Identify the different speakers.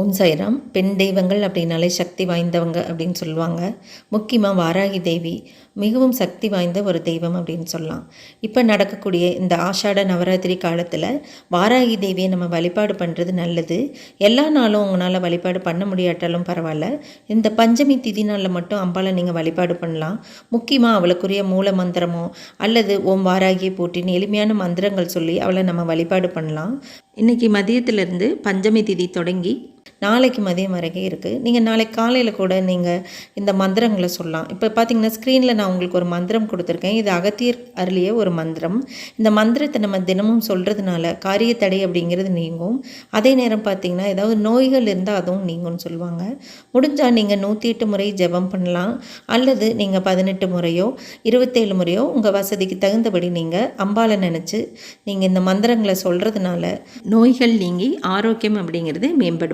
Speaker 1: ஓம் சாய்ராம். பெண் தெய்வங்கள் அப்படின்னாலே சக்தி வாய்ந்தவங்க அப்படின்னு சொல்லுவாங்க. முக்கியமாக வாராகி தேவி மிகவும் சக்தி வாய்ந்த ஒரு தெய்வம் அப்படின்னு சொல்லலாம். இப்போ நடக்கக்கூடிய இந்த ஆஷாட நவராத்திரி காலத்தில் வாராகி தேவியை நம்ம வழிபாடு பண்ணுறது நல்லது. எல்லா நாளும் உங்களால் வழிபாடு பண்ண முடியாட்டாலும் பரவாயில்ல. இந்த பஞ்சமி திதி நாளில் மட்டும் அம்பாலை நீங்கள் வழிபாடு பண்ணலாம். முக்கியமாக அவளுக்குரிய மூல மந்திரமோ அல்லது ஓம் வாராகியை போட்டின்னு எளிமையான மந்திரங்கள் சொல்லி அவளை நம்ம வழிபாடு பண்ணலாம். இன்றைக்கி மதியத்திலிருந்து பஞ்சமி திதி தொடங்கி நாளைக்கு மதியம் வரைக்கும் இருக்குது நீங்கள் நாளைக்கு காலையில் கூட நீங்கள் இந்த மந்திரங்களை சொல்லலாம். இப்போ பார்த்தீங்கன்னா ஸ்க்ரீனில் நான் உங்களுக்கு ஒரு மந்திரம் கொடுத்துருக்கேன். இது அகத்தியர் அருளிய ஒரு மந்திரம். இந்த மந்திரத்தை நம்ம தினமும் சொல்கிறதுனால காரிய தடை அப்படிங்கிறது நீங்கும். அதே நேரம் பார்த்தீங்கன்னா ஏதாவது நோய்கள் இருந்தால் அதுவும் நீங்கும்னு சொல்லுவாங்க. முடிஞ்சால் நீங்கள் நூற்றி எட்டு முறை ஜெபம் பண்ணலாம். அல்லது நீங்கள் பதினெட்டு முறையோ இருபத்தேழு முறையோ உங்கள் வசதிக்கு தகுந்தபடி நீங்கள் அம்பாலை நினச்சி நீங்கள் இந்த மந்திரங்களை சொல்கிறதுனால நோய்கள் நீங்கி ஆரோக்கியம் அப்படிங்கிறது மேம்படும்.